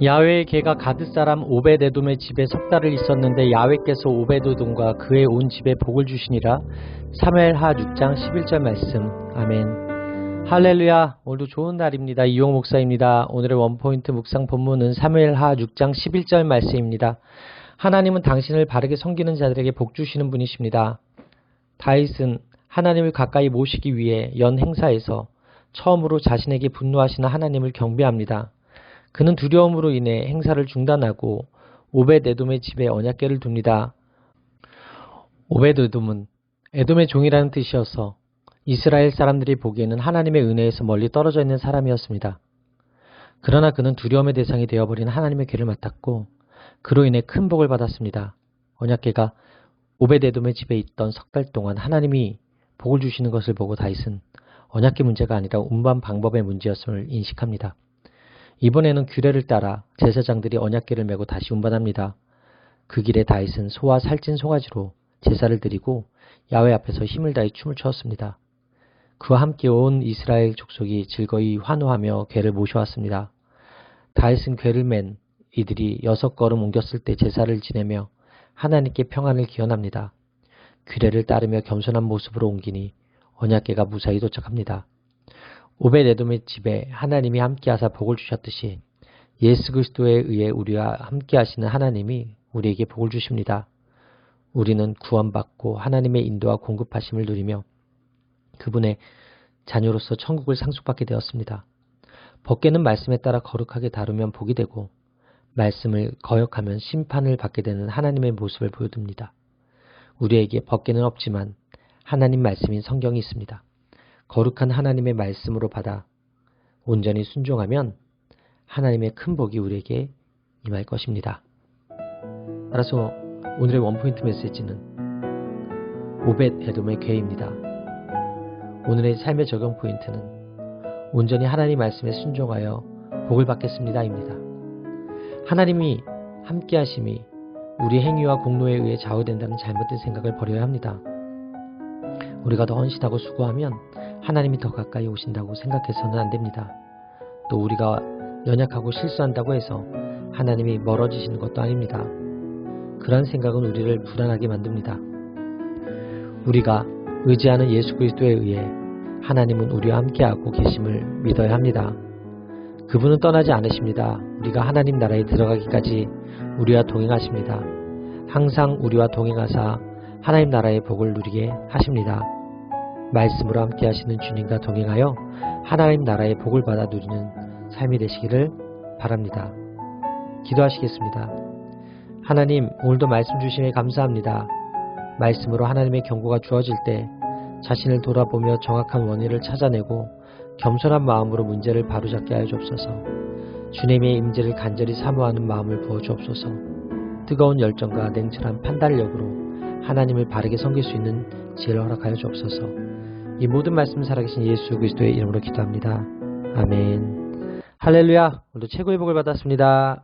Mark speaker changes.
Speaker 1: 야외의 개가 가드 사람 오베데돔의 집에 석 달을 있었는데 야외께서 오베데돔과 그의 온 집에 복을 주시니라. 사무엘하 6장 11절 말씀. 아멘. 할렐루야. 오늘도 좋은 날입니다. 이용 목사입니다. 오늘의 원포인트 묵상 본문은 사무엘하 6장 11절 말씀입니다. 하나님은 당신을 바르게 섬기는 자들에게 복 주시는 분이십니다. 다윗은 하나님을 가까이 모시기 위해 연 행사에서 처음으로 자신에게 분노하시는 하나님을 경배합니다. 그는 두려움으로 인해 행사를 중단하고 오베데돔의 집에 언약궤를 둡니다. 오베데돔은 에돔의 종이라는 뜻이어서 이스라엘 사람들이 보기에는 하나님의 은혜에서 멀리 떨어져 있는 사람이었습니다. 그러나 그는 두려움의 대상이 되어버린 하나님의 궤를 맡았고 그로 인해 큰 복을 받았습니다. 언약궤가 오베데돔의 집에 있던 석 달 동안 하나님이 복을 주시는 것을 보고 다윗은 언약궤 문제가 아니라 운반 방법의 문제였음을 인식합니다. 이번에는 규례를 따라 제사장들이 언약궤를 메고 다시 운반합니다. 그 길에 다윗은 소와 살찐 송아지로 제사를 드리고 야외 앞에서 힘을 다해 춤을 추었습니다. 그와 함께 온 이스라엘 족속이 즐거이 환호하며 궤를 모셔왔습니다. 다윗은 궤를 맨 이들이 여섯 걸음 옮겼을 때 제사를 지내며 하나님께 평안을 기원합니다. 규례를 따르며 겸손한 모습으로 옮기니 언약궤가 무사히 도착합니다. 오베데돔의 집에 하나님이 함께하사 복을 주셨듯이 예수 그리스도에 의해 우리와 함께하시는 하나님이 우리에게 복을 주십니다. 우리는 구원받고 하나님의 인도와 공급하심을 누리며 그분의 자녀로서 천국을 상속받게 되었습니다. 법계는 말씀에 따라 거룩하게 다루면 복이 되고 말씀을 거역하면 심판을 받게 되는 하나님의 모습을 보여줍니다. 우리에게 법계는 없지만 하나님 말씀인 성경이 있습니다. 거룩한 하나님의 말씀으로 받아 온전히 순종하면 하나님의 큰 복이 우리에게 임할 것입니다. 따라서 오늘의 원포인트 메시지는 오벳 에돔의 괴입니다. 오늘의 삶의 적용 포인트는 온전히 하나님 말씀에 순종하여 복을 받겠습니다입니다. 하나님이 함께 하심이 우리 행위와 공로에 의해 좌우된다는 잘못된 생각을 버려야 합니다. 우리가 더 헌신하고 수고하면 하나님이 더 가까이 오신다고 생각해서는 안 됩니다. 또 우리가 연약하고 실수한다고 해서 하나님이 멀어지시는 것도 아닙니다. 그런 생각은 우리를 불안하게 만듭니다. 우리가 의지하는 예수 그리스도에 의해 하나님은 우리와 함께하고 계심을 믿어야 합니다. 그분은 떠나지 않으십니다. 우리가 하나님 나라에 들어가기까지 우리와 동행하십니다. 항상 우리와 동행하사 하나님 나라의 복을 누리게 하십니다. 말씀으로 함께 하시는 주님과 동행하여 하나님 나라의 복을 받아 누리는 삶이 되시기를 바랍니다. 기도하시겠습니다. 하나님, 오늘도 말씀 주심에 감사합니다. 말씀으로 하나님의 경고가 주어질 때 자신을 돌아보며 정확한 원인을 찾아내고 겸손한 마음으로 문제를 바로잡게 하여 주옵소서. 주님의 임재를 간절히 사모하는 마음을 부어 주옵소서. 뜨거운 열정과 냉철한 판단력으로 하나님을 바르게 섬길 수 있는 지혜를 허락하여 주옵소서. 이 모든 말씀 살아계신 예수 그리스도의 이름으로 기도합니다. 아멘. 할렐루야. 오늘도 최고의 복을 받았습니다.